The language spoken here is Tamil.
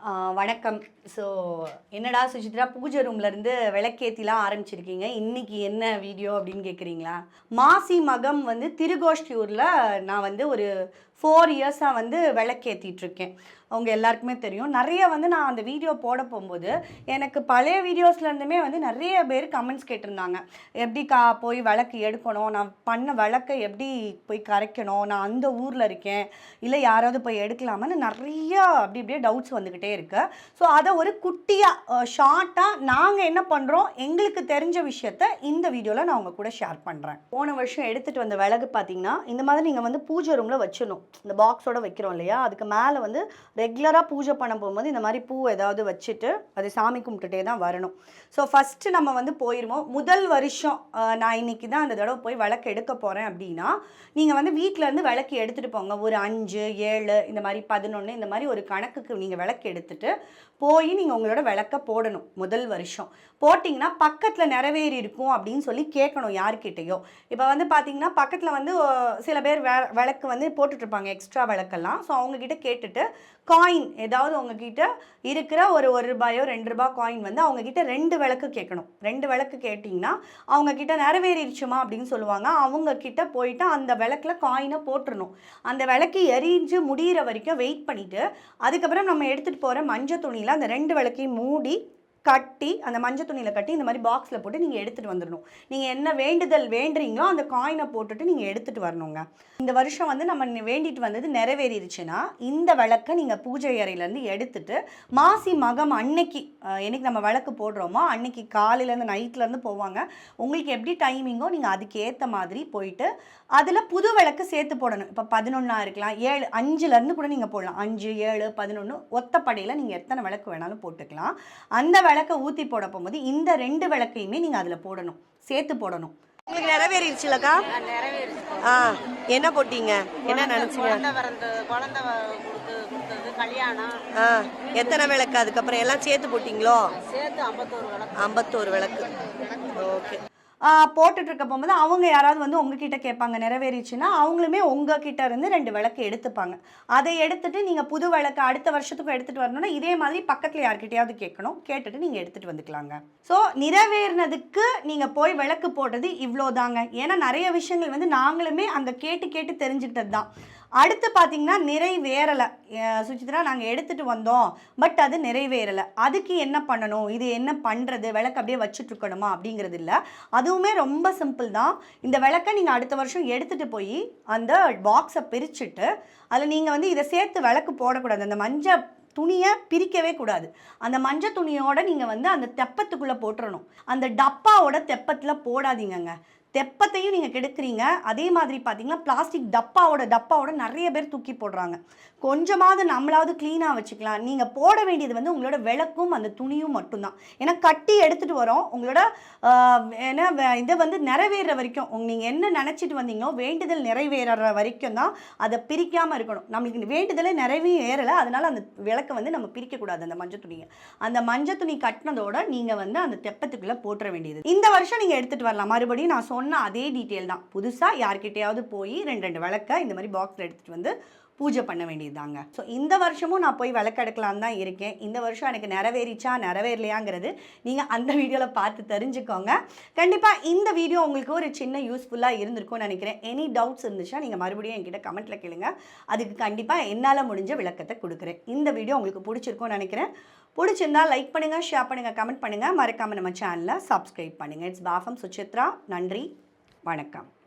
வணக்கம். ஸோ என்னடா சுஜித்ரா பூஜை ரூம்லேருந்து விளக்கேத்திலாம் ஆரம்பிச்சிருக்கீங்க. இன்னைக்கு என்ன வீடியோ அப்படின்னு கேட்குறீங்களா மாசி மகம் வந்து திருகோஷ்டியூரில் நான் வந்து ஒரு ஃபோர் இயர்ஸாக வந்து விளக்கேத்திட்டு இருக்கேன். அவங்க எல்லாருக்குமே தெரியும். நிறைய வந்து நான் அந்த வீடியோ போட போகும்போது எனக்கு பழைய வீடியோஸ்லேருந்துமே வந்து நிறைய பேர் கமெண்ட்ஸ் கேட்டிருந்தாங்க. எப்படி கா போய் விளக்கு எடுக்கணும்? நான் பண்ண விளக்கை எப்படி போய் கரைக்கணும்? நான் அந்த ஊரில் இருக்கேன். இல்லை யாராவது போய் எடுக்கலாமான்னு நிறைய அப்படி இப்படியே டவுட்ஸ் வந்துக்கிட்டே இருக்கு. ஸோ அதை ஒரு குட்டியாக ஷார்ட்டாக நாங்கள் என்ன பண்ணுறோம் எங்களுக்கு தெரிஞ்ச விஷயத்த இந்த வீடியோவில் நான் உங்கள் கூட ஷேர் பண்ணுறேன் போன வருஷம் எடுத்துகிட்டு வந்த விளக்கு பார்த்தீங்கன்னா இந்த மாதிரி நீங்கள் வந்து பூஜை ரூமில் வச்சிடணும். இந்த பாக்ஸோட வைக்கிறோம் இல்லையா? அதுக்கு மேலே வந்து ரெகுலராக பூஜை பண்ண போகும்போது இந்த மாதிரி பூ ஏதாவது வச்சுட்டு அது சாமி கும்பிட்டுட்டே தான் வரணும். ஸோ ஃபஸ்ட்டு நம்ம வந்து போயிடுவோம் முதல் வருஷம் நான் இன்னைக்கு தான் அந்த தடவை போய் விளக்கு எடுக்க போகிறேன் அப்படின்னா நீங்கள் வந்து வீட்டிலேருந்து விளக்கு எடுத்துகிட்டு போங்க. ஒரு அஞ்சு ஏழு இந்த மாதிரி பதினொன்று இந்த மாதிரி ஒரு கணக்குக்கு நீங்கள் விளக்கு எடுத்துட்டு போய் நீங்கள் உங்களோட விளக்க போடணும் முதல் வருஷம். போட்டிங்கன்னா பக்கத்தில் நிறைவேறி இருக்கும் அப்படின்னு சொல்லி கேட்கணும் யார்கிட்டயோ. இப்போ வந்து பார்த்தீங்கன்னா பக்கத்தில் வந்து சில பேர் வே விளக்கு வந்து போட்டுட்ருப்பாங்க எக்ஸ்ட்ரா விளக்கெல்லாம். ஸோ அவங்கக்கிட்ட கேட்டுட்டு காயின் ஏதாவது உங்ககிட்ட இருக்கிற ஒரு ஒரு ரூபாயோ ரெண்டு ரூபாய் காயின் வந்து அவங்கக்கிட்ட ரெண்டு விளக்கு கேட்கணும். ரெண்டு விளக்கு கேட்டிங்கன்னா அவங்கக்கிட்ட நிறைவேறிடுச்சுமா அப்படின்னு சொல்லுவாங்க. அவங்கக்கிட்ட போயிட்டு அந்த விளக்கில் காயினை போட்டுடணும் அந்த விளக்கு எரிஞ்சு முடிகிற வரைக்கும் வெயிட் பண்ணிவிட்டு அதுக்கப்புறம் நம்ம எடுத்துகிட்டு போகிற மஞ்சள் துணியில் அந்த ரெண்டு விளக்கையும் மூடி கட்டி அந்த மஞ்சள் துணியில் கட்டி இந்த மாதிரி பாக்ஸில் போட்டு நீங்கள் எடுத்துகிட்டு வந்துடணும் நீங்கள் என்ன வேண்டுதல் வேண்டுறீங்களோ அந்த காயினை போட்டுட்டு நீங்கள் எடுத்துகிட்டு வரணுங்க. இந்த வருஷம் வந்து நம்ம வேண்டிட்டு வந்தது நிறைவேறிடுச்சுன்னா இந்த விளக்கை நீங்கள் பூஜை அறையிலேருந்து எடுத்துட்டு மாசி மகம் அன்னைக்கு என்னைக்கு நம்ம விளக்கு போடுறோமோ அன்னைக்கு காலையிலேருந்து நைட்லேருந்து போவாங்க. உங்களுக்கு எப்படி டைமிங்கோ நீங்கள் அதுக்கு ஏற்ற மாதிரி போயிட்டு அதில் புது விளக்கு சேர்த்து போடணும். இப்போ பதினொன்றா இருக்கலாம் ஏழு அஞ்சுலேருந்து கூட நீங்கள் போடலாம். அஞ்சு ஏழு பதினொன்று ஒத்தப்படையில் நீங்கள் எத்தனை விளக்கு வேணாலும் போட்டுக்கலாம். அந்த விளக்கை ஊற்றி போட போகும்போது இந்த ரெண்டு விளக்கையுமே நீங்கள் அதில் போடணும் சேர்த்து போடணும். உங்களுக்கு நிறைவேறிடுச்சுலக்கா? ஆ என்ன போட்டீங்க? என்ன நினச்சிங்க? ஆ எத்தனை விளக்கு? அதுக்கப்புறம் எல்லாம் சேர்த்து போட்டிங்களோ? சேர்த்து ஐம்பத்தோரு விளக்கு. ஐம்பத்தோரு விளக்கு. ஓகே. போட்டுட்ருக்க போகும்போது அவங்க யாராவது வந்து உங்ககிட்ட கேட்பாங்க நிறைவேறிச்சுன்னா அவங்களுமே உங்ககிட்ட இருந்து ரெண்டு விளக்கு எடுத்துப்பாங்க. அதை எடுத்துட்டு நீங்கள் புது விளக்கு அடுத்த வருஷத்துக்கும் எடுத்துகிட்டு வரணும்னா இதே மாதிரி பக்கத்தில் யார்கிட்டையாவது கேட்கணும் கேட்டுட்டு நீங்கள் எடுத்துகிட்டு வந்துக்கலாங்க. ஸோ நிறைவேறினதுக்கு நீங்கள் போய் விளக்கு போடுறது இவ்வளோதாங்க. ஏன்னா நிறைய விஷயங்கள் வந்து நாங்களுமே அங்கே கேட்டு கேட்டு தெரிஞ்சுக்கிட்டது தான் அடுத்து பார்த்தீங்கன்னா நிறைவேறலை. சுச்சித்ரா நாங்கள் எடுத்துகிட்டு வந்தோம். பட் அது நிறைவேறலை. அதுக்கு என்ன பண்ணணும்? இது என்ன பண்ணுறது விளக்கு அப்படியே வச்சுட்ருக்கணுமா அப்படிங்கிறது இல்லை. அதுவுமே ரொம்ப சிம்பிள் தான். இந்த விளக்கை நீங்கள் அடுத்த வருஷம் எடுத்துகிட்டு போய் அந்த பாக்ஸை பிரிச்சுட்டு அதில் நீங்கள் வந்து இதை சேர்த்து விளக்கு போடக்கூடாது. அந்த மஞ்சள் துணியை பிரிக்கவே கூடாது. அந்த மஞ்சள் துணியோட நீங்கள் வந்து அந்த தெப்பத்துக்குள்ளே போட்டுறணும். அந்த டப்பாவோட தெப்பத்தில் போடாதீங்கங்க. தெப்பத்தையும் நீங்கள் கெடுக்குறீங்க. அதே மாதிரி பார்த்தீங்கன்னா பிளாஸ்டிக் டப்பாவோட டப்பாவோட நிறைய பேர் தூக்கி போடுறாங்க. கொஞ்சமாவது நம்மளாவது க்ளீனாக வச்சுக்கலாம். நீங்கள் போட வேண்டியது வந்து உங்களோட விளக்கும் அந்த துணியும் மட்டும்தான். ஏன்னா கட்டி எடுத்துகிட்டு வரோம். உங்களோட என்ன வே- இதை வந்து நிறைவேற வரைக்கும் நீங்கள் என்ன நினச்சிட்டு வந்தீங்களோ வேண்டுதல் நிறைவேற வரைக்கும் தான் அதை பிரிக்காமல் இருக்கணும். நம்மளுக்கு வேண்டுதலே நிறைவே ஏறலை. அதனால் அந்த விளக்கை வந்து நம்ம பிரிக்கக்கூடாது அந்த மஞ்சள் துணியை. அந்த மஞ்சள் துணி கட்டினதோட நீங்கள் வந்து அந்த தெப்பத்துக்குள்ளே போட்டுற வேண்டியது. இந்த வருஷம் நீங்கள் எடுத்துகிட்டு வரலாம். மறுபடியும் நான் சொன்ன அதே டீட்டெயில் தான். புதுசாக யார்கிட்டையாவது போய் ரெண்டு ரெண்டு விளக்க இந்த மாதிரி பாக்ஸில் எடுத்துகிட்டு வந்து பூஜை பண்ண வேண்டியதுதாங்க. ஸோ இந்த வருஷமும் நான் போய் விளக்கு தான் இருக்கேன். இந்த வருஷம் எனக்கு நிறைவேறிச்சா நிறைவேறலையாங்கிறது நீங்கள் அந்த வீடியோவில் பார்த்து தெரிஞ்சுக்கோங்க. கண்டிப்பாக இந்த வீடியோ உங்களுக்கு ஒரு சின்ன யூஸ்ஃபுல்லாக இருந்திருக்கும்னு நினைக்கிறேன். எனி டவுட்ஸ் இருந்துச்சுன்னா நீங்கள் மறுபடியும் என்கிட்ட கமெண்ட்டில் கேளுங்க. அதுக்கு கண்டிப்பாக என்னால் முடிஞ்ச விளக்கத்தை கொடுக்குறேன். இந்த வீடியோ உங்களுக்கு பிடிச்சிருக்கும்னு நினைக்கிறேன். பிடிச்சிருந்தா லைக் பண்ணுங்கள் ஷேர் பண்ணுங்கள் கமெண்ட் பண்ணுங்கள் மறக்காமல் நம்ம சேனலை சப்ஸ்கிரைப் பண்ணுங்கள் இட்ஸ் பாஃபம் சுசித்ரா நன்றி. வணக்கம்.